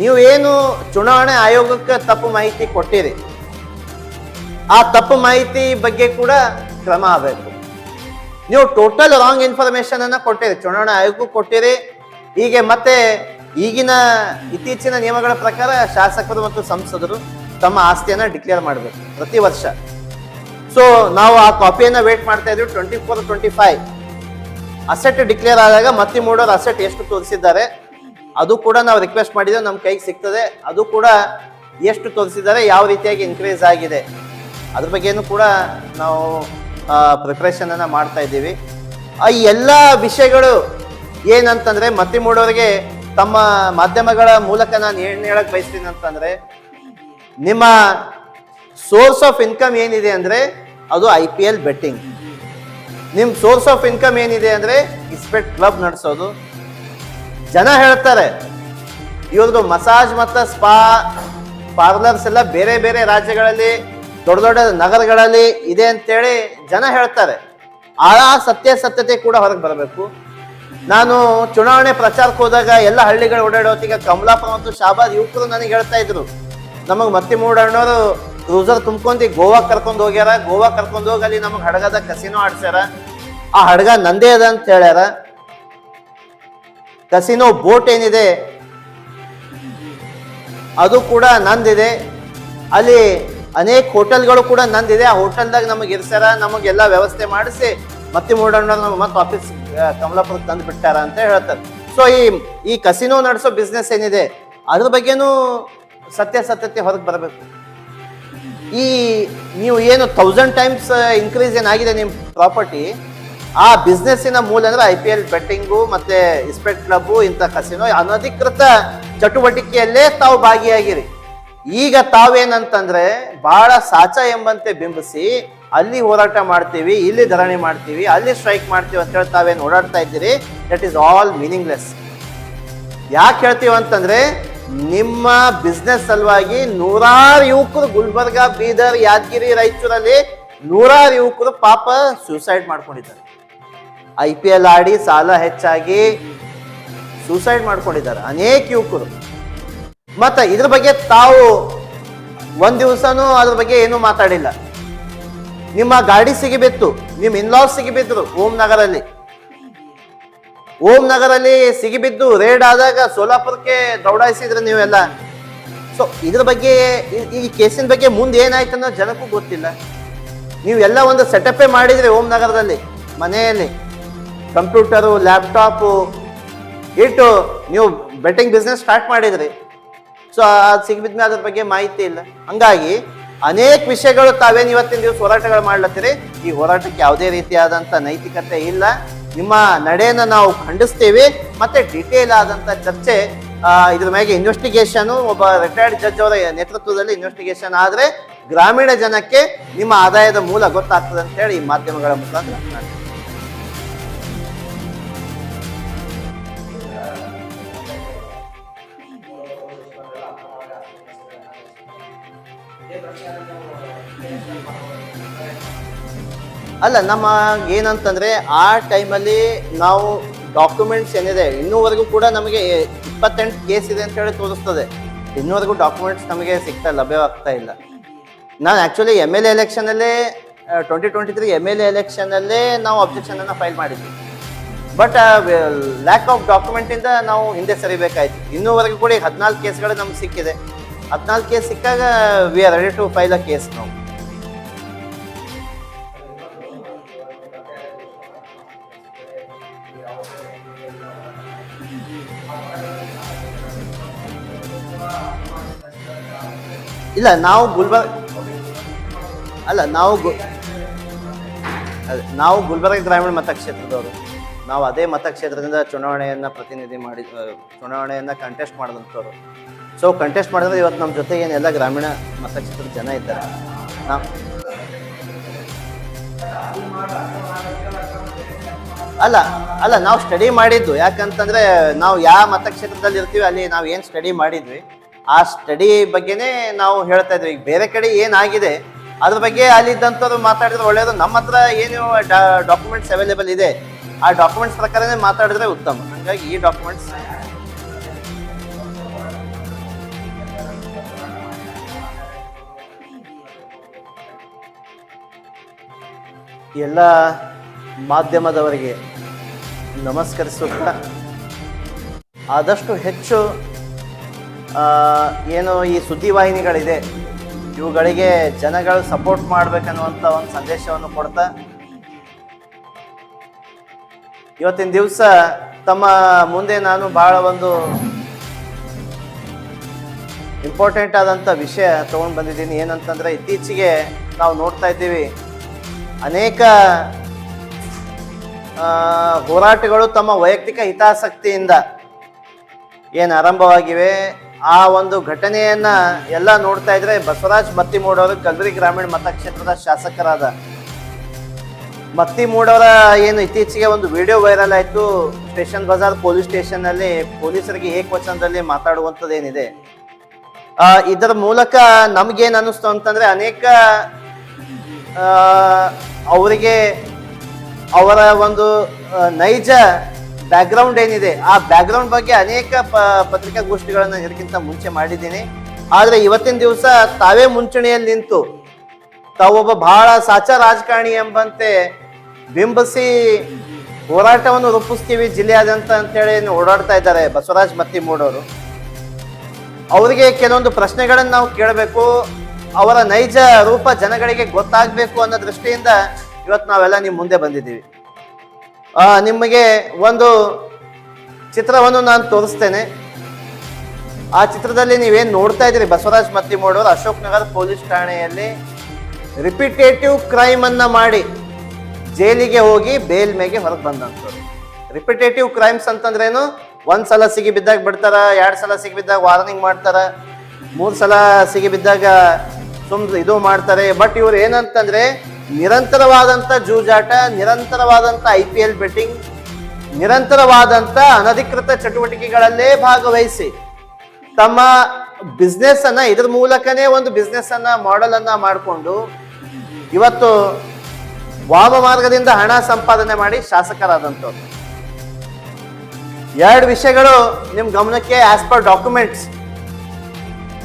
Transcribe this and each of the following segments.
ನೀವು ಏನು ಚುನಾವಣೆ ಆಯೋಗಕ್ಕೆ ತಪ್ಪು ಮಾಹಿತಿ ಕೊಟ್ಟಿರಿ, ಆ ತಪ್ಪು ಮಾಹಿತಿ ಬಗ್ಗೆ ಕೂಡ ಕ್ರಮ ಆಗಬೇಕು. ನೀವು ಟೋಟಲ್ ರಾಂಗ್ ಇನ್ಫಾರ್ಮೇಶನ್ ಅನ್ನ ಕೊಟ್ಟಿರಿ, ಚುನಾವಣಾ ಆಯೋಗಕ್ಕೂ ಕೊಟ್ಟಿರಿ. ಹೀಗೆ ಮತ್ತೆ ಈಗಿನ ಇತ್ತೀಚಿನ ನಿಯಮಗಳ ಪ್ರಕಾರ ಶಾಸಕರು ಮತ್ತು ಸಂಸದರು ತಮ್ಮ ಆಸ್ತಿಯನ್ನ ಡಿಕ್ಲೇರ್ ಮಾಡಬೇಕು ಪ್ರತಿ ವರ್ಷ. ಸೊ ನಾವು ಆ ಕಾಪಿಯನ್ನ ವೇಟ್ ಮಾಡ್ತಾ ಇದ್ವಿ twenty four twenty five asset declare ಆದಾಗ ಮತ್ತೆ ಮೂಡೋರು ಅಸೆಟ್ ಎಷ್ಟು ತೋರಿಸಿದ್ದಾರೆ ಅದು ಕೂಡ ನಾವು ರಿಕ್ವೆಸ್ಟ್ ಮಾಡಿದ್ರೆ ನಮ್ಮ ಕೈಗೆ ಸಿಗ್ತದೆ. ಅದು ಕೂಡ ಎಷ್ಟು ತೋರಿಸಿದ್ದಾರೆ, ಯಾವ ರೀತಿಯಾಗಿ ಇನ್ಕ್ರೀಸ್ ಆಗಿದೆ, ಅದ್ರ ಬಗ್ಗೆನೂ ಕೂಡ ನಾವು ಪ್ರಿಪ್ರೇಷನ್ ಅನ್ನ ಮಾಡ್ತಾ ಇದ್ದೀವಿ. ಆ ಎಲ್ಲ ವಿಷಯಗಳು ಏನಂತಂದ್ರೆ ಮತ್ತೆ ಮೂಡೋರಿಗೆ ತಮ್ಮ ಮಾಧ್ಯಮಗಳ ಮೂಲಕ ನಾನು ಏನು ಹೇಳಕ್ಕೆ ಬಯಸ್ತೀನಿ ಅಂತಂದ್ರೆ, ನಿಮ್ಮ ಸೋರ್ಸ್ ಆಫ್ ಇನ್ಕಮ್ ಏನಿದೆ ಅಂದ್ರೆ ಅದು ಐ ಪಿ ಎಲ್ ಬೆಟ್ಟಿಂಗ್ ನಿಮ್ಮ ಸೋರ್ಸ್ ಆಫ್ ಇನ್ಕಮ್ ಏನಿದೆ ಅಂದ್ರೆ, ಇಸ್ಪೆಟ್ ಕ್ಲಬ್ ನಡೆಸೋದು. ಜನ ಹೇಳ್ತಾರೆ ಇವ್ರದ್ದು ಮಸಾಜ್ ಮತ್ತು ಸ್ಪಾ, ಪಾರ್ಲರ್ಸ್ ಎಲ್ಲ ಬೇರೆ ಬೇರೆ ರಾಜ್ಯಗಳಲ್ಲಿ, ದೊಡ್ಡ ದೊಡ್ಡ ನಗರಗಳಲ್ಲಿ ಇದೆ ಅಂತೇಳಿ ಜನ ಹೇಳ್ತಾರೆ. ಆ ಸತ್ಯಾಸತ್ಯತೆ ಕೂಡ ಹೊರಗೆ ಬರಬೇಕು. ನಾನು ಚುನಾವಣೆ ಪ್ರಚಾರಕ್ಕೆ ಹೋದಾಗ ಎಲ್ಲ ಹಳ್ಳಿಗಳು ಓಡಾಡೋತ್ತಿಗೆ ಕಮಲಾಪುರ ಮತ್ತು ಶಾಬಾದ್ ಯುವಕರು ನನಗೆ ಹೇಳ್ತಾ ಇದ್ರು. ನಮಗೆ ಮತ್ತೆ ಮೂಡಣ್ಣವರು ಕ್ರೂಸರ್ ತುಂಬ್ಕೊಂಡಿ ಗೋವಾ ಕರ್ಕೊಂಡು ಹೋಗ್ಯಾರ, ಗೋವಾ ಕರ್ಕೊಂಡು ಹೋಗಿ ಅಲ್ಲಿ ನಮಗೆ ಹಡಗದ ಕಸಿನೋ ಆಡ್ಸ್ಯಾರ. ಆ ಹಡಗ ನಂದೇ ಅದ ಅಂತ ಹೇಳ್ಯಾರ. ಕಸಿನೋ ಬೋಟ್ ಏನಿದೆ? ಅದು ಕೂಡ ನಂದಿದೆ. ಅಲ್ಲಿ ಅನೇಕ ಹೋಟೆಲ್ಗಳು ಕೂಡ ನಂದಿದೆ. ಆ ಹೋಟೆಲ್ದಾಗ ನಮಗೆ ಇರ್ಸ್ಯಾರ ನಮಗೆಲ್ಲ ವ್ಯವಸ್ಥೆ ಮಾಡಿಸಿ ಮತ್ತೆ ಮೂಡಣ್ಣ ಮತ್ತೆ ಆಫೀಸ್ ಕಮಲಾಪುರಕ್ಕೆ ತಂದು ಬಿಟ್ಟಾರ ಅಂತ ಹೇಳ್ತಾರೆ. ಸೊ ಈ ಈ ಕಸಿನೋ ನಡೆಸೋ ಬಿಸ್ನೆಸ್ ಏನಿದೆ? ಅದ್ರ ಬಗ್ಗೆನೂ ಸತ್ಯಾಸತ್ಯತೆ ಹೊರಗೆ ಬರಬೇಕು. ಈ, ನೀವು ಏನು ಥೌಸಂಡ್ ಟೈಮ್ಸ್ ಇನ್ಕ್ರೀಸ್ ಏನಾಗಿದೆ ನಿಮ್ಮ ಪ್ರಾಪರ್ಟಿ ಆ ಬಿಸ್ನೆಸ್ಸಿನ ಮೂಲ ಅಂದರೆ ಐ ಪಿ ಎಲ್ ಬೆಟ್ಟಿಂಗು ಮತ್ತು ಇಸ್ಪೆಟ್ ಕ್ಲಬ್ ಇಂಥ ಕಸಿನೋ ಅನಧಿಕೃತ ಚಟುವಟಿಕೆಯಲ್ಲೇ ತಾವು ಭಾಗಿಯಾಗಿರಿ. ಈಗ ತಾವೇನಂತಂದ್ರೆ ಭಾಳ ಸಾಚ ಎಂಬಂತೆ ಬಿಂಬಿಸಿ ಅಲ್ಲಿ ಹೋರಾಟ ಮಾಡ್ತೀವಿ, ಇಲ್ಲಿ ಧರಣಿ ಮಾಡ್ತೀವಿ, ಅಲ್ಲಿ ಸ್ಟ್ರೈಕ್ ಮಾಡ್ತೀವಿ ಅಂತ ಹೇಳಿ ತಾವೇನು ಓಡಾಡ್ತಾ ಇದ್ದೀರಿ ದಟ್ ಈಸ್ ಆಲ್ ಮೀನಿಂಗ್ಲೆಸ್ ಯಾಕೆ ಹೇಳ್ತೀವಿ ಅಂತಂದ್ರೆ ನಿಮ್ಮ ಬಿಸ್ನೆಸ್ ಸಲುವಾಗಿ ನೂರಾರು ಯುವಕರು ಗುಲ್ಬರ್ಗ, ಬೀದರ್, ಯಾದಗಿರಿ ರಾಯಚೂರಲ್ಲಿ ನೂರಾರು ಯುವಕರು ಪಾಪ ಸೂಸೈಡ್ ಮಾಡ್ಕೊಂಡಿದ್ದಾರೆ. ಐ ಪಿ ಎಲ್ ಆಡಿ ಸಾಲ ಹೆಚ್ಚಾಗಿ ಸೂಸೈಡ್ ಮಾಡ್ಕೊಂಡಿದ್ದಾರೆ. ಅನೇಕ ಯುವಕರು. ಮತ್ತೆ ಇದ್ರ ಬಗ್ಗೆ ತಾವು ಒಂದ್ ದಿವಸನೂ ಅದ್ರ ಬಗ್ಗೆ ಏನೂ ಮಾತಾಡಿಲ್ಲ. ನಿಮ್ಮ ಗಾಡಿ ಸಿಗಿಬಿತ್ತು, ನಿಮ್ಮ ಇನ್ಲಾಸ್ ಸಿಗಿಬಿದ್ರು ಓಂ ನಗರಲ್ಲಿ. ಓಂ ನಗರಲ್ಲಿ ಸಿಗಿಬಿದ್ದು ರೇಡ್ ಆದಾಗ ಸೋಲಾಪುರಕ್ಕೆ ದೌಡಾಯಿಸಿದ್ರೆ ನೀವೆಲ್ಲ. ಸೊ ಇದ್ರ ಬಗ್ಗೆ ಈ- ಕೇಸಿನ ಬಗ್ಗೆ ಮುಂದೆ ಏನಾಯ್ತು ಅನ್ನೋ ಜನಕ್ಕೂ ಗೊತ್ತಿಲ್ಲ. ನೀವೆಲ್ಲ ಒಂದು ಸೆಟಪ್ಪೇ ಮಾಡಿದ್ರಿ ಓಂ ನಗರದಲ್ಲಿ, ಮನೆಯಲ್ಲಿ. ಕಂಪ್ಯೂಟರು, ಲ್ಯಾಪ್ಟಾಪು ಇಟ್ಟು ನೀವು ಬೆಟ್ಟಿಂಗ್ ಬಿಸ್ನೆಸ್ ಸ್ಟಾರ್ಟ್ ಮಾಡಿದ್ರಿ. ಸೊ ಅದು ಸಿಗ್ಬಿದ್ಮೇಲೆ ಅದ್ರ ಬಗ್ಗೆ ಮಾಹಿತಿ ಇಲ್ಲ. ಹಂಗಾಗಿ ಅನೇಕ ವಿಷಯಗಳು ತಾವೇನು ಇವತ್ತಿನ ದಿವಸ ಹೋರಾಟಗಳು ಮಾಡ್ಲತ್ತೀರಿ? ಈ ಹೋರಾಟಕ್ಕೆ ಯಾವುದೇ ರೀತಿಯಾದಂಥ ನೈತಿಕತೆ ಇಲ್ಲ. ನಿಮ್ಮ ನಡೆಯನ್ನು ನಾವು ಖಂಡಿಸ್ತೀವಿ. ಮತ್ತೆ ಡಿಟೇಲ್ ಆದಂಥ ಚರ್ಚೆ ಇದ್ರ ಮೇಲೆ ಇನ್ವೆಸ್ಟಿಗೇಷನು ಒಬ್ಬ ರಿಟೈರ್ಡ್ ಜಡ್ಜ್ ಅವರ ನೇತೃತ್ವದಲ್ಲಿ ಇನ್ವೆಸ್ಟಿಗೇಷನ್ ಆದರೆ ಗ್ರಾಮೀಣ ಜನಕ್ಕೆ ನಿಮ್ಮ ಆದಾಯದ ಮೂಲ ಗೊತ್ತಾಗ್ತದೆ ಅಂತ ಹೇಳಿ ಈ ಮಾಧ್ಯಮಗಳ ಮುಖಾಂತರ ಅಲ್ಲ, ನಮ್ಮ ಏನಂತಂದ್ರೆ, ಆ ಟೈಮಲ್ಲಿ ನಾವು ಡಾಕ್ಯುಮೆಂಟ್ಸ್ ಏನಿದೆ, ಇನ್ನೂವರೆಗೂ ಕೂಡ ನಮಗೆ ಇಪ್ಪತ್ತೆಂಟು ಕೇಸ್ ಇದೆ ಅಂತ ಹೇಳಿ ತೋರಿಸ್ತದೆ. ಇನ್ನೂವರೆಗೂ ಡಾಕ್ಯುಮೆಂಟ್ಸ್ ನಮಗೆ ಸಿಗ್ತಾ ಲಭ್ಯವಾಗ್ತಾ ಇಲ್ಲ. ನಾನು actually M L A ಎಲೆಕ್ಷನಲ್ಲೇ twenty twenty three M L A ಎಲೆಕ್ಷನಲ್ಲೇ ನಾವು ಅಬ್ಜೆಕ್ಷನನ್ನು ಫೈಲ್ ಮಾಡಿದ್ವಿ. ಬಟ್ ಲ್ಯಾಕ್ ಆಫ್ ಡಾಕ್ಯುಮೆಂಟಿಂದ ನಾವು ಹಿಂದೆ ಸರಿಬೇಕಾಯ್ತು. ಇನ್ನೂವರೆಗೂ ಕೂಡ ಈಗ ಹದಿನಾಲ್ಕು ಕೇಸ್ಗಳು ನಮ್ಗೆ ಸಿಕ್ಕಿದೆ. ಹದಿನಾಲ್ಕು ಕೇಸ್ ಸಿಕ್ಕಾಗ we are ready to file a case ನಾವು ಇಲ್ಲ, ನಾವು ಗುಲ್ಬರ್ಗ ಅಲ್ಲ, ನಾವು ಗು ನಾವು ಗುಲ್ಬರ್ಗ ಗ್ರಾಮೀಣ ಮತಕ್ಷೇತ್ರದವರು. ನಾವು ಅದೇ ಮತಕ್ಷೇತ್ರದಿಂದ ಚುನಾವಣೆಯನ್ನು ಪ್ರತಿನಿಧಿ ಮಾಡಿ ಚುನಾವಣೆಯನ್ನು ಕಂಟೆಸ್ಟ್ ಮಾಡಿದಂಥವ್ರು. ಸೊ ಕಂಟೆಸ್ಟ್ ಮಾಡಿದ್ರೆ ಇವತ್ತು ನಮ್ಮ ಜೊತೆಗೆ ಏನೆಲ್ಲ ಗ್ರಾಮೀಣ ಮತಕ್ಷೇತ್ರದ ಜನ ಇದ್ದಾರೆ. ನಾವು ಅಲ್ಲ ಅಲ್ಲ, ನಾವು ಸ್ಟಡಿ ಮಾಡಿದ್ದು. ಯಾಕಂತಂದ್ರೆ ನಾವು ಯಾವ ಮತಕ್ಷೇತ್ರದಲ್ಲಿ ಇರ್ತೀವಿ, ಅಲ್ಲಿ ನಾವು ಏನು ಸ್ಟಡಿ ಮಾಡಿದ್ವಿ. ಆ ಸ್ಟಡಿ ಬಗ್ಗೆನೇ ನಾವು ಹೇಳ್ತಾ ಇದ್ವಿ. ಈಗ ಬೇರೆ ಕಡೆ ಏನಾಗಿದೆ, ಅದ್ರ ಬಗ್ಗೆ ಅಲ್ಲಿದ್ದಂಥವ್ರು ಮಾತಾಡಿದ್ರೆ ಒಳ್ಳೆಯದು ನಮ್ಮ ಹತ್ರ ಏನು ಡಾಕ್ಯುಮೆಂಟ್ಸ್ ಅವೈಲೇಬಲ್ ಇದೆ. ಆ ಡಾಕ್ಯುಮೆಂಟ್ಸ್ ಪ್ರಕಾರನೇ ಮಾತಾಡಿದ್ರೆ ಉತ್ತಮ. ಹಾಗಾಗಿ ಈ ಡಾಕ್ಯುಮೆಂಟ್ಸ್ ಎಲ್ಲ ಮಾಧ್ಯಮದವರಿಗೆ ನಮಸ್ಕರಿಸುತ್ತಾ ಆದಷ್ಟು ಹೆಚ್ಚು ಏನು ಈ ಸುದ್ದಿವಾಹಿನಿಗಳಿದೆ ಇವುಗಳಿಗೆ ಜನಗಳು ಸಪೋರ್ಟ್ ಮಾಡಬೇಕನ್ನುವಂಥ ಒಂದು ಸಂದೇಶವನ್ನು ಕೊಡ್ತಾ ಇವತ್ತಿನ ದಿವಸ ತಮ್ಮ ಮುಂದೆ ನಾನು ಭಾಳ ಒಂದು ಇಂಪಾರ್ಟೆಂಟ್ ಆದಂಥ ವಿಷಯ ತೊಗೊಂಡು ಬಂದಿದ್ದೀನಿ. ಏನಂತಂದರೆ ಇತ್ತೀಚೆಗೆ ನಾವು ನೋಡ್ತಾ ಇದ್ದೀವಿ, ಅನೇಕ ಹೋರಾಟಗಳು ತಮ್ಮ ವೈಯಕ್ತಿಕ ಹಿತಾಸಕ್ತಿಯಿಂದ ಏನು ಆರಂಭವಾಗಿವೆ? ಆ ಒಂದು ಘಟನೆಯನ್ನ ಎಲ್ಲ ನೋಡ್ತಾ ಇದ್ರೆ ಬಸವರಾಜ್ ಮತ್ತಿಮೂಡವರು ಕಲ್ಬುರ್ಗಿ ಗ್ರಾಮೀಣ ಮತಕ್ಷೇತ್ರದ ಶಾಸಕರಾದ ಮತ್ತಿಮೂಡವರ ಏನು ಇತ್ತೀಚೆಗೆ ಒಂದು ವಿಡಿಯೋ ವೈರಲ್ ಆಯ್ತು. ಸ್ಟೇಷನ್ ಬಜಾರ್ ಪೊಲೀಸ್ ಸ್ಟೇಷನ್ ಅಲ್ಲಿ ಪೊಲೀಸರಿಗೆ ಏಕವಚನದಲ್ಲಿ ಮಾತಾಡುವಂಥದ್ದು ಏನಿದೆ ಇದರ ಮೂಲಕ ನಮಗೇನು ಅನ್ನಿಸ್ತು ಅಂತಂದ್ರೆ ಅನೇಕ ಅವರಿಗೆ ಅವರ ಒಂದು ನೈಜ ಬ್ಯಾಕ್ಗ್ರೌಂಡ್ ಏನಿದೆ, ಆ ಬ್ಯಾಕ್ಗ್ರೌಂಡ್ ಬಗ್ಗೆ ಅನೇಕ ಪತ್ರಿಕಾಗೋಷ್ಠಿಗಳನ್ನು ಇದಕ್ಕಿಂತ ಮುಂಚೆ ಮಾಡಿದ್ದೀನಿ. ಆದರೆ ಇವತ್ತಿನ ದಿವಸ ತಾವೇ ಮುಂಚೂಣಿಯಲ್ಲಿ ನಿಂತು, ತಾವೊಬ್ಬ ಬಹಳ ಸಾಚ ರಾಜಕಾರಣಿ ಎಂಬಂತೆ ಬಿಂಬಿಸಿ ಹೋರಾಟವನ್ನು ರೂಪಿಸ್ತೀವಿ ಜಿಲ್ಲೆಯಾದ್ಯಂತ ಅಂತೇಳಿ ಓಡಾಡ್ತಾ ಇದ್ದಾರೆ ಬಸವರಾಜ್ ಮತ್ತಿಮೂಡವರು. ಅವರಿಗೆ ಕೆಲವೊಂದು ಪ್ರಶ್ನೆಗಳನ್ನು ನಾವು ಕೇಳಬೇಕು. ಅವರ ನೈಜ ರೂಪ ಜನಗಳಿಗೆ ಗೊತ್ತಾಗಬೇಕು ಅನ್ನೋ ದೃಷ್ಟಿಯಿಂದ ಇವತ್ತು ನಾವೆಲ್ಲ ನಿಮ್ಮ ಮುಂದೆ ಬಂದಿದ್ದೀವಿ. ನಿಮಗೆ ಒಂದು ಚಿತ್ರವನ್ನು ನಾನು ತೋರಿಸ್ತೇನೆ. ಆ ಚಿತ್ರದಲ್ಲಿ ನೀವೇನು ನೋಡ್ತಾ ಇದ್ದೀರಿ? ಬಸವರಾಜ್ ಮತ್ತಿಮೂಡವರು ಅಶೋಕ್ ನಗರ್ ಪೊಲೀಸ್ ಠಾಣೆಯಲ್ಲಿ ರಿಪಿಟೇಟಿವ್ ಕ್ರೈಮ್ ಅನ್ನ ಮಾಡಿ ಜೈಲಿಗೆ ಹೋಗಿ ಬೇಲ್ ಮೇಗೆ ಹೊರಗೆ ಬಂದಂಥವ್ರು. ರಿಪಿಟೇಟಿವ್ ಕ್ರೈಮ್ಸ್ ಅಂತಂದ್ರೇನು? ಒಂದ್ ಸಲ ಸಿಗಿ ಬಿದ್ದಾಗ ಬಿಡ್ತಾರ, ಎರಡ್ ಸಲ ಸಿಗಿ ಬಿದ್ದಾಗ ವಾರ್ನಿಂಗ್ ಮಾಡ್ತಾರ, ಮೂರ್ ಸಲ ಸಿಗಿ ಬಿದ್ದಾಗ ಸುಮ್ ಇದು ಮಾಡ್ತಾರೆ. ಬಟ್ ಇವ್ರು ಏನಂತಂದ್ರೆ ನಿರಂತರವಾದಂತ ಜೂಜಾಟ ನಿರಂತರವಾದಂಥ ಐ ಪಿ ಎಲ್ ಬೆಟ್ಟಿಂಗ್ ನಿರಂತರವಾದಂಥ ಅನಧಿಕೃತ ಚಟುವಟಿಕೆಗಳಲ್ಲೇ ಭಾಗವಹಿಸಿ ತಮ್ಮ ಬಿಸ್ನೆಸ್ ಅನ್ನ, ಇದ್ರ ಮೂಲಕನೇ ಒಂದು ಬಿಸ್ನೆಸ್ ಅನ್ನ ಮಾಡಲ್ ಅನ್ನ ಮಾಡಿಕೊಂಡು ಇವತ್ತು ವಾಮ ಮಾರ್ಗದಿಂದ ಹಣ ಸಂಪಾದನೆ ಮಾಡಿ ಶಾಸಕರಾದಂಥವ್ರು. ಎರಡು ವಿಷಯಗಳು ನಿಮ್ ಗಮನಕ್ಕೆ ಆಸ್ ಪರ್ ಡಾಕ್ಯುಮೆಂಟ್ಸ್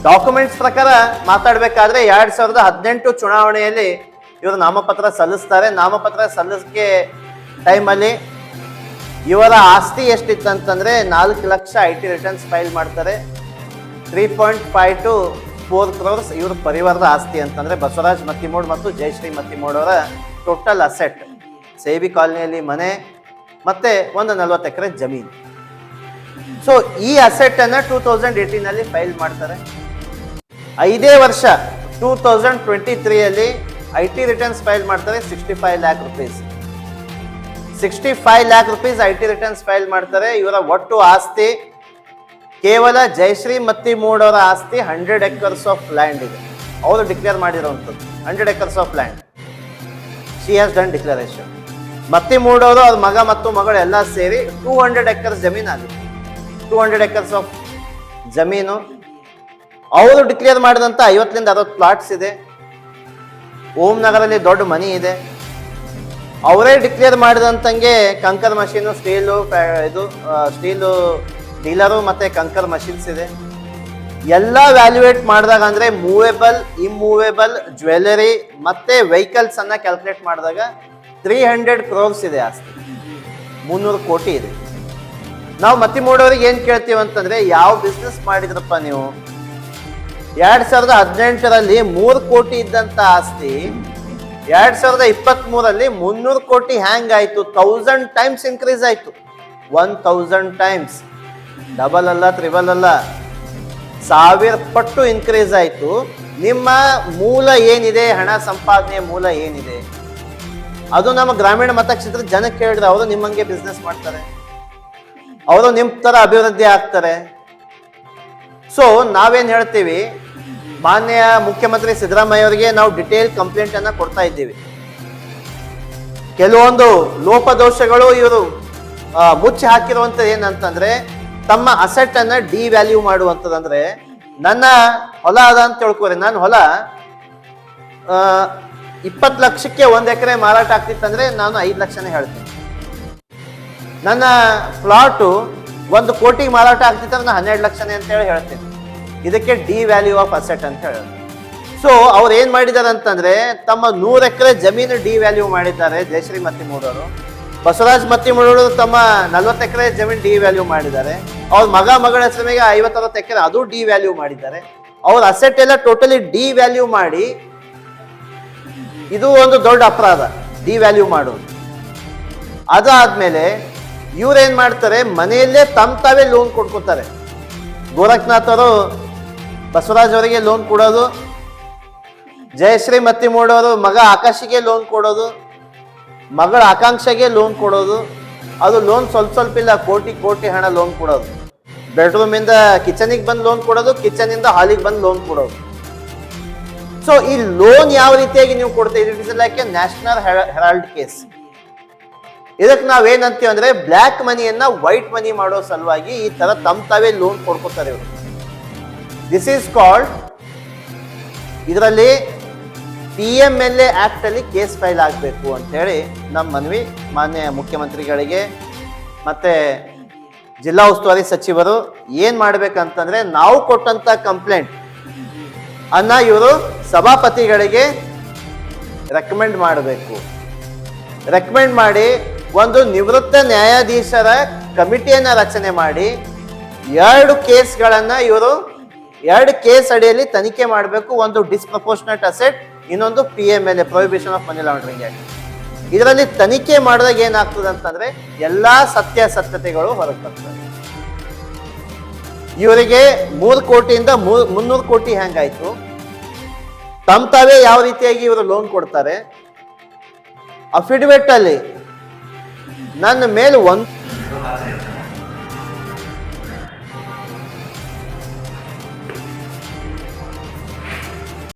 ಡಾಕ್ಯುಮೆಂಟ್ಸ್ ಪ್ರಕಾರ ಮಾತಾಡಬೇಕಾದ್ರೆ ಎರಡ್ ಸಾವಿರದ ಹದಿನೆಂಟು ಚುನಾವಣೆಯಲ್ಲಿ ಇವರು ನಾಮಪತ್ರ ಸಲ್ಲಿಸ್ತಾರೆ. ನಾಮಪತ್ರ ಸಲ್ಲಿಸಕ್ಕೆ ಟೈಮಲ್ಲಿ ಇವರ ಆಸ್ತಿ ಎಷ್ಟಿತ್ತಂತಂದರೆ ನಾಲ್ಕು ಲಕ್ಷ ಐ ಟಿ ರಿಟರ್ನ್ಸ್ ಫೈಲ್ ಮಾಡ್ತಾರೆ. Three point five to four crores ಇವ್ರ ಪರಿವಾರದ ಆಸ್ತಿ ಅಂತಂದರೆ ಬಸವರಾಜ್ ಮತ್ತಿಮೋಡ್ ಮತ್ತು ಜಯಶ್ರೀ ಮತ್ತಿಮೋಡ್ ಅವರ ಟೋಟಲ್ ಅಸೆಟ್ ಸೇಬಿ ಕಾಲೋನಿಯಲ್ಲಿ ಮನೆ ಮತ್ತು ಒಂದು ನಲ್ವತ್ತು ಎಕರೆ ಜಮೀನು. ಸೊ ಈ ಅಸೆಟನ್ನು ಟೂ ತೌಸಂಡ್ ಏಯ್ಟೀನಲ್ಲಿ ಫೈಲ್ ಮಾಡ್ತಾರೆ. ಐದೇ ವರ್ಷ ಟೂ ತೌಸಂಡ್ ಟ್ವೆಂಟಿ ತ್ರೀಯಲ್ಲಿ ಐ ಟಿ ರಿಟರ್ನ್ಸ್ ಫೈಲ್ ಮಾಡ್ತಾರೆ sixty five lakh rupees. Sixty five lakh rupees I T returns file ಮಾಡ್ತಾರೆ. ಇವರ ಒಟ್ಟು ಆಸ್ತಿ ಕೇವಲ ಜಯಶ್ರೀ ಮತ್ತಿ ಮೂಡವರ ಆಸ್ತಿ ಹಂಡ್ರೆಡ್ ಎಕರ್ಸ್ ಆಫ್ ಲ್ಯಾಂಡ್ ಇದೆ. ಅವರು declare ಮಾಡಿರೋವಂಥದ್ದು. Hundred acres of land. She has done declaration ಮತ್ತಿ ಮೂಡವರು ಅವ್ರ ಮಗ ಮತ್ತು ಮಗಳು ಎಲ್ಲ ಸೇರಿ ಟೂ ಹಂಡ್ರೆಡ್ ಎಕರ್ಸ್ ಜಮೀನು ಆಗಿದೆ. ಟೂ ಹಂಡ್ರೆಡ್ ಎಕರ್ಸ್ ಆಫ್ ಜಮೀನು. ಅವರು ಡಿಕ್ಲೇರ್ ಮಾಡಿದಂಥ ಐವತ್ತರಿಂದ ಅರವತ್ತು ಪ್ಲಾಟ್ಸ್ ಇದೆ. ಓಂ ನಗರಲ್ಲಿ ದೊಡ್ಡ ಮನಿ ಇದೆ. ಅವರೇ ಡಿಕ್ಲೇರ್ ಮಾಡಿದಂತಂಗೆ ಕಂಕರ್ ಮಷೀನು ಸ್ಟೀಲು ಇದು ಸ್ಟೀಲು ಡೀಲರು ಮತ್ತೆ ಕಂಕರ್ ಮಷೀನ್ಸ್ ಇದೆ. ಎಲ್ಲ ವ್ಯಾಲ್ಯೂಯೇಟ್ ಮಾಡಿದಾಗ ಅಂದ್ರೆ ಮೂವೇಬಲ್ ಇಮ್ಮೂವೇಬಲ್ ಜ್ಯುವೆಲರಿ ಮತ್ತೆ ವೆಹಿಕಲ್ಸ್ ಅನ್ನ ಕ್ಯಾಲ್ಕುಲೇಟ್ ಮಾಡಿದಾಗ ತ್ರೀ ಹಂಡ್ರೆಡ್ ಕ್ರೋರ್ಸ್ ಇದೆ ಆಸ್ತಿ. ಮುನ್ನೂರು ಕೋಟಿ ಇದೆ. ನಾವು ಮತ್ತಿ ಮೂಡೋರಿಗೆ ಏನು ಕೇಳ್ತೀವಿ ಅಂತಂದ್ರೆ ಯಾವ ಬಿಸ್ನೆಸ್ ಮಾಡಿದ್ರಪ್ಪ ನೀವು? ಎರಡ್ ಸಾವಿರದ ಹದಿನೆಂಟರಲ್ಲಿ ಮೂರು ಕೋಟಿ ಇದ್ದಂತ ಆಸ್ತಿ, ಎರಡು ಸಾವಿರದ ಇಪ್ಪತ್ತ್ ಮೂರಲ್ಲಿ ಮುನ್ನೂರು ಕೋಟಿ ಹ್ಯಾಂಗ್ ಆಯ್ತು ತೌಸಂಡ್ ಟೈಮ್ಸ್ ಇನ್ಕ್ರೀಸ್ ಆಯ್ತು. ಒನ್ ತೌಸಂಡ್ ಟೈಮ್ಸ್ ಡಬಲ್ ಅಲ್ಲ ತ್ರಿಬಲ್ ಅಲ್ಲ. ಸಾವಿರ ಪಟ್ಟು ಇನ್ಕ್ರೀಸ್ ಆಯ್ತು. ನಿಮ್ಮ ಮೂಲ ಏನಿದೆ? ಹಣ ಸಂಪಾದನೆಯ ಮೂಲ ಏನಿದೆ? ಅದು ನಮ್ಮ ಗ್ರಾಮೀಣ ಮತಕ್ಷೇತ್ರ ಜನಕ್ಕೆ ಹೇಳಿದ್ರೆ ಅವರು ನಿಮ್ಮಂಗೆ ಬಿಸ್ನೆಸ್ ಮಾಡ್ತಾರೆ. ಅವರು ನಿಮ್ ತರ ಅಭಿವೃದ್ಧಿ ಆಗ್ತಾರೆ. ಸೊ ನಾವೇನ್ ಹೇಳ್ತೀವಿ? ಮಾನ್ಯ ಮುಖ್ಯಮಂತ್ರಿ ಸಿದ್ದರಾಮಯ್ಯ ಅವರಿಗೆ ನಾವು ಡಿಟೇಲ್ ಕಂಪ್ಲೇಂಟ್ ಅನ್ನ ಕೊಡ್ತಾ ಇದ್ದೀವಿ. ಕೆಲವೊಂದು ಲೋಪದೋಷಗಳು ಇವರು ಮುಚ್ಚಿ ಹಾಕಿರುವಂತದ್ದು ಏನಂತಂದ್ರೆ, ತಮ್ಮ ಅಸೆಟ್ ಅನ್ನ ಡಿ ವ್ಯಾಲ್ಯೂ ಮಾಡುವಂತದಂದ್ರೆ, ನನ್ನ ಹೊಲ ಅದ ಅಂತ ತಿಳ್ಕೊರಿ ನನ್ನ ಹೊಲ ಇಪ್ಪತ್ತು ಲಕ್ಷಕ್ಕೆ ಒಂದು ಎಕರೆ ಮಾರಾಟ ಆಗ್ತಿತ್ತಂದ್ರೆ ನಾನು ಐದು ಲಕ್ಷನೇ ಹೇಳ್ತೀನಿ. ನನ್ನ ಪ್ಲಾಟು ಒಂದು ಕೋಟಿಗೆ ಮಾರಾಟ ಆಗ್ತಿತ್ತಂದ್ರೆ ನಾನು ಹನ್ನೆರಡು ಲಕ್ಷನೇ ಅಂತ ಹೇಳಿ ಹೇಳ್ತೀನಿ. ಇದಕ್ಕೆ ಡಿ ವ್ಯಾಲ್ಯೂ ಆಫ್ ಅಸೆಟ್ ಅಂತ ಹೇಳೋದು. ಸೊ ಅವ್ರು ಏನ್ ಮಾಡಿದ್ದಾರೆ ಅಂತಂದ್ರೆ, ತಮ್ಮ ನೂರ ಎಕರೆ ಜಮೀನು ಡಿ ವ್ಯಾಲ್ಯೂ ಮಾಡಿದ್ದಾರೆ, ಜಯಶ್ರೀ ಮತ್ತಿಮೂಡವರು ಬಸವರಾಜ್ ಮತ್ತಿಮೂಡವರು ತಮ್ಮ ನಲ್ವತ್ತು ಎಕರೆ ಜಮೀನು ಡಿ ವ್ಯಾಲ್ಯೂ ಮಾಡಿದ್ದಾರೆ. ಅವ್ರ ಮಗ, ಮಗಳ ಹೆಸರಿಗೆ ಐವತ್ತರವತ್ತು ಎಕರೆ ಅದು ಡಿ ವ್ಯಾಲ್ಯೂ ಮಾಡಿದ್ದಾರೆ. ಅವ್ರ ಅಸೆಟ್ ಎಲ್ಲ ಟೋಟಲಿ ಡಿ ವ್ಯಾಲ್ಯೂ ಮಾಡಿ, ಇದು ಒಂದು ದೊಡ್ಡ ಅಪರಾಧ, ಡಿ ವ್ಯಾಲ್ಯೂ ಮಾಡೋದು. ಅದಾದ್ಮೇಲೆ ಇವ್ರೇನ್ ಮಾಡ್ತಾರೆ, ಮನೆಯಲ್ಲೇ ತಮ್ಮ ತಾವೇ ಲೋನ್ ಕೊಡ್ಕೊತಾರೆ ಗೋರಖ್ನಾಥ್ ಅವರು ಬಸವರಾಜ್ ಅವರಿಗೆ ಲೋನ್ ಕೊಡೋದು. ಜಯಶ್ರೀ ಮತ್ತಿಮೂಡವರು ಮಗ ಆಕಾಶಿಗೆ ಲೋನ್ ಕೊಡೋದು. ಮಗಳ ಆಕಾಂಕ್ಷೆಗೆ ಲೋನ್ ಕೊಡೋದು. ಅದು ಲೋನ್ ಸ್ವಲ್ಪ ಸ್ವಲ್ಪ ಇಲ್ಲ, ಕೋಟಿ ಕೋಟಿ ಹಣ ಲೋನ್ ಕೊಡೋದು. ಬೆಡ್ರೂಮ್ ಇಂದ ಕಿಚನಿಗೆ ಬಂದು ಲೋನ್ ಕೊಡೋದು ಕಿಚನ್ ಇಂದ ಹಾಲಿಗೆ ಬಂದು ಲೋನ್ ಕೊಡೋದು. ಸೊ ಈ ಲೋನ್ ಯಾವ ರೀತಿಯಾಗಿ ನೀವು ಕೊಡ್ತೀರಿ it is like a National Herald case ಇದಕ್ಕೆ ನಾವೇನಂತೀವಿ ಅಂದ್ರೆ ಬ್ಲ್ಯಾಕ್ ಮನಿಯನ್ನ ವೈಟ್ ಮನಿ ಮಾಡೋ ಸಲುವಾಗಿ ಈ ತರ ತಮ್ಮ ತಾವೇ ಲೋನ್ ಕೊಡ್ಕೊತಾರೆ ಇವರು. ದಿಸ್ ಈಸ್ ಕಾಲ್ಡ್ ಇದರಲ್ಲಿ P M L A act ಅಲ್ಲಿ ಕೇಸ್ ಫೈಲ್ ಆಗಬೇಕು ಅಂತ ಹೇಳಿ ನಮ್ಮ ಮನವಿ ಮಾನ್ಯ ಮುಖ್ಯಮಂತ್ರಿಗಳಿಗೆ ಮತ್ತೆ ಜಿಲ್ಲಾ ಉಸ್ತುವಾರಿ ಸಚಿವರು ಏನು ಮಾಡಬೇಕಂತಂದರೆ ನಾವು ಕೊಟ್ಟಂತ ಕಂಪ್ಲೇಂಟ್ ಅನ್ನ ಇವರು ಸಭಾಪತಿಗಳಿಗೆ ರೆಕಮೆಂಡ್ ಮಾಡಬೇಕು. ರೆಕಮೆಂಡ್ ಮಾಡಿ ಒಂದು ನಿವೃತ್ತ ನ್ಯಾಯಾಧೀಶರ ಕಮಿಟಿಯನ್ನು ರಚನೆ ಮಾಡಿ ಎರಡು ಕೇಸ್ಗಳನ್ನು ಇವರು ಎರಡು ಕೇಸ್ ಅಡಿಯಲ್ಲಿ ತನಿಖೆ ಮಾಡಬೇಕು, ಒಂದು ಡಿಸ್ಪ್ರಪೋರ್ಷನೇಟ್ ಅಸೆಟ್ ಇನ್ನೊಂದು P M prohibition of money laundering ಆಗಿ ಇದರಲ್ಲಿ ತನಿಖೆ ಮಾಡಿದಾಗ ಏನಾಗ್ತದೆ ಅಂತಂದ್ರೆ ಎಲ್ಲಾ ಸತ್ಯಾಸತ್ಯತೆಗಳು ಹೊರಗೆ ಬರ್ತವೆ ಇವರಿಗೆ ಮೂರು ಕೋಟಿಯಿಂದ ಮುನ್ನೂರು ಕೋಟಿ ಹೆಂಗಾಯ್ತು ತಮ್ ತಾವೇ ಯಾವ ರೀತಿಯಾಗಿ ಇವರು ಲೋನ್ ಕೊಡ್ತಾರೆ? ಅಫಿಡವಿಟ್ ಅಲ್ಲಿ ನನ್ನ ಮೇಲೆ ಒಂದ್